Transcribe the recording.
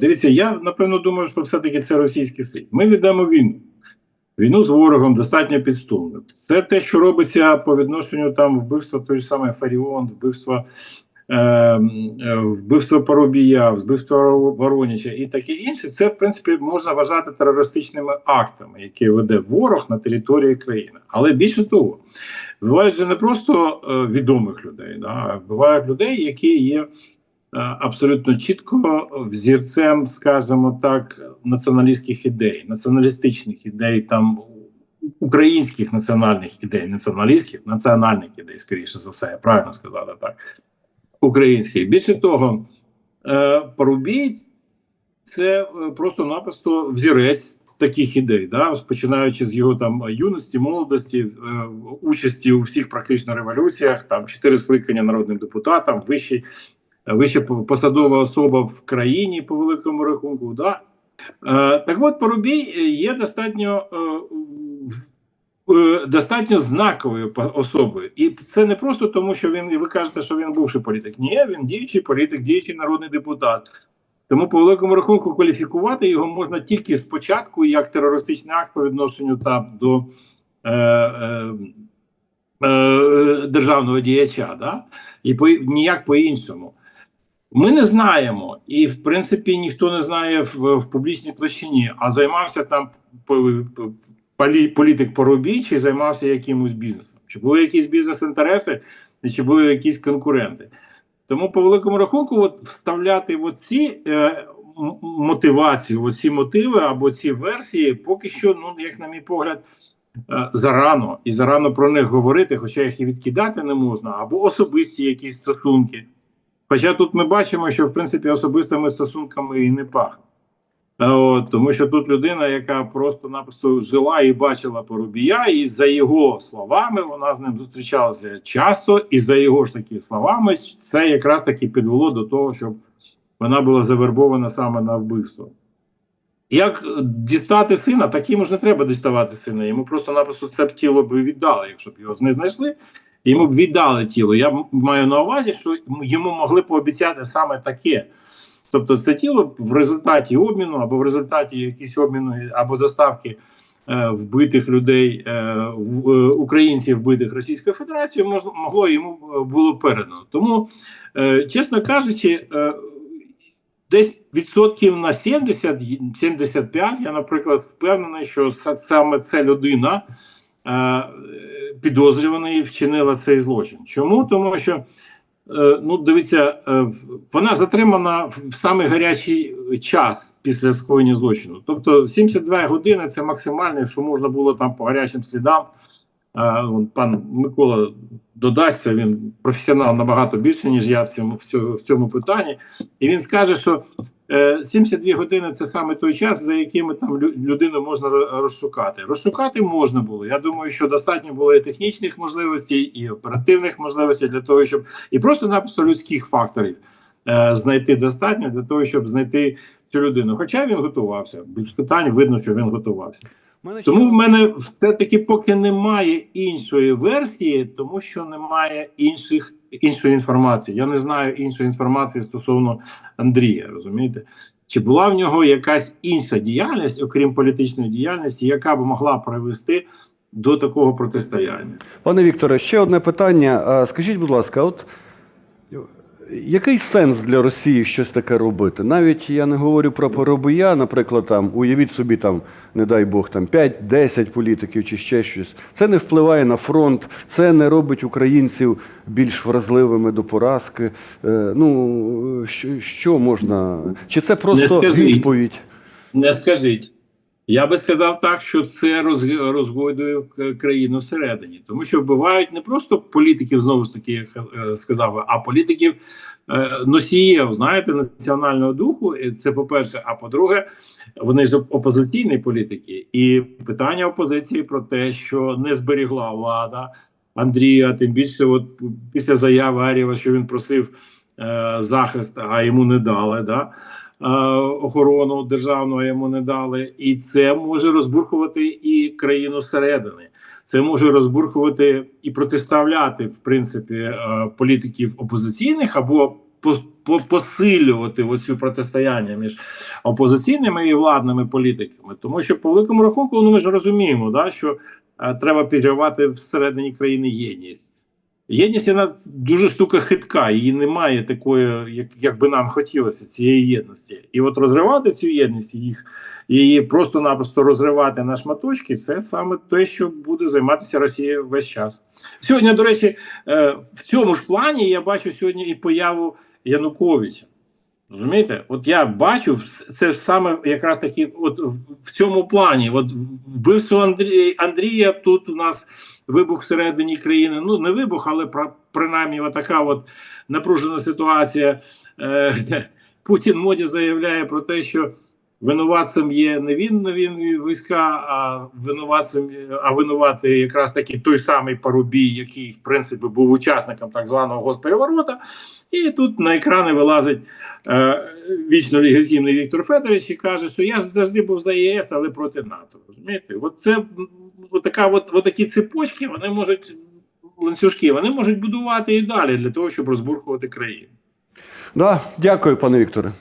Дивіться, я напевно думаю, що все-таки це російський слід. Ми ведемо війну. Війну з ворогом достатньо підступно. Це те, що робиться по відношенню там вбивства той ж самий Фаріон, вбивства е, вбивство Парубія, вбивство Вороніча і таке інше. Це в принципі можна вважати терористичними актами, які веде ворог на території країни. Але більше того, бувають же не просто е, відомих людей, да, а бувають людей, які є. Е, абсолютно чітко взірцем, скажімо так, націоналістських ідей, націоналістичних ідей, там українських національних ідей, націоналістських, національних ідей, скоріше за все, я правильно сказати так. Українських. Більше того, е, Парубій це е, просто-напросто взірець таких ідей, да, починаючи з його там юності, молодості, участі у всіх практично революціях, там чотири скликання народним депутатам, вищий вища посадова особа в країні по великому рахунку. Да? Е, так от Порубій є достатньо е, е, достатньо знаковою особою. І це не просто тому, що він, ви кажете, що він бувший політик. Ні, він діючий політик, діючий народний депутат. Тому по великому рахунку кваліфікувати його можна тільки спочатку як терористичний акт по відношенню там до е, е, е, державного діяча, да? і по, ніяк по-іншому. Ми не знаємо, і в принципі ніхто не знає в, в публічній площині, а займався там політик Поробій, чи займався якимось бізнесом. Чи були якісь бізнес-інтереси, чи були якісь конкуренти. Тому, по великому рахунку, от вставляти от ці е, мотивацію, оці мотиви або ці версії, поки що, ну як на мій погляд, е, зарано і зарано про них говорити, хоча їх і відкидати не можна, або особисті якісь стосунки. Хоча тут ми бачимо, що в принципі особистими стосунками і не пахне. От, Тому що тут людина, яка просто-напросто жила і бачила Порубія, і за його словами вона з ним зустрічалася часто, і за його ж таки словами, це якраз таки підвело до того, щоб вона була завербована саме на вбивство. Як дістати сина, таким ж не треба діставати сина. Йому просто-напросто це б тіло б віддали, якщо б його не знайшли йому б віддали тіло. Я маю на увазі, що йому могли пообіцяти саме таке. Тобто, це тіло в результаті обміну або в результаті якісь обміну або доставки е, вбитих людей, е, в, е, українців вбитих Російською Федерацією, мож, могло йому е, було передано. Тому, е, чесно кажучи, е, десь відсотків на 70-75 я, наприклад, впевнений, що саме ця людина. Е, підозрюваної вчинила цей злочин. Чому? Тому що, е, ну, дивіться, е, вона затримана в самий гарячий час після скоєння злочину. Тобто 72 години це максимальне, що можна було там по гарячим слідам. Пан Микола додасться, він професіонал набагато більше, ніж я в цьому в цьому питанні, і він скаже, що 72 е, години це саме той час, за якими там людину можна розшукати. Розшукати можна було. Я думаю, що достатньо було і технічних можливостей, і оперативних можливостей для того, щоб і просто-напросто людських факторів е, знайти достатньо для того, щоб знайти цю людину. Хоча він готувався. Без питань видно, що він готувався. Мене Тому в мене все-таки поки немає іншої версії, тому що немає інших іншої інформації. Я не знаю іншої інформації стосовно Андрія. Розумієте? Чи була в нього якась інша діяльність, окрім політичної діяльності, яка б могла привести до такого протистояння? Пане Вікторе, ще одне питання. Скажіть, будь ласка, от який сенс для Росії щось таке робити? Навіть я не говорю про Поробия, наприклад, там уявіть собі, там, не дай Бог, там 5-10 політиків чи ще щось. Це не впливає на фронт, це не робить українців більш вразливими до поразки. Е, ну що, що можна? Чи це просто не відповідь? Не скажіть. Я би сказав так, що це розгойдує країну всередині, тому що вбивають не просто політиків, знову ж таки, як е, сказав, а політиків е, носіїв, знаєте, національного духу. Це по перше. А по-друге, вони ж опозиційні політики, і питання опозиції про те, що не зберігла влада Андрія, тим більше, от після заяви Арєва, що він просив е, захист, а йому не дали. Да? Охорону державну йому не дали, і це може розбурхувати і країну зсередини. Це може розбурхувати і протиставляти в принципі політиків опозиційних або посилювати оцю протистояння між опозиційними і владними політиками. Тому що по великому рахунку, ну ми ж розуміємо, да, що е, треба підривати всередині країни єдність. Єдність вона дуже штука хитка, її немає такої, як, як би нам хотілося, цієї єдності. І от розривати цю єдність, їх її просто-напросто розривати на шматочки, це саме те, що буде займатися Росія весь час. Сьогодні, до речі, е, в цьому ж плані я бачу сьогодні і появу Януковича. Розумієте? От я бачу це ж саме якраз таки, от в цьому плані. От вбивство Андрія, Андрія тут у нас вибух всередині країни. Ну не вибух, але про, принаймні така от напружена ситуація. Е, Путін моді заявляє про те, що винуватцем є не він, не він війська, а винуватцем, а винувати якраз таки той самий Парубій, який в принципі був учасником так званого госпереворота. І тут на екрани вилазить е, вічно легітимний Віктор Федорович і каже, що я завжди був за ЄС, але проти НАТО. Розумієте? От це от от, от такі цепочки, вони можуть ланцюжки, вони можуть будувати і далі для того, щоб розбурхувати країну. Да, дякую, пане Вікторе.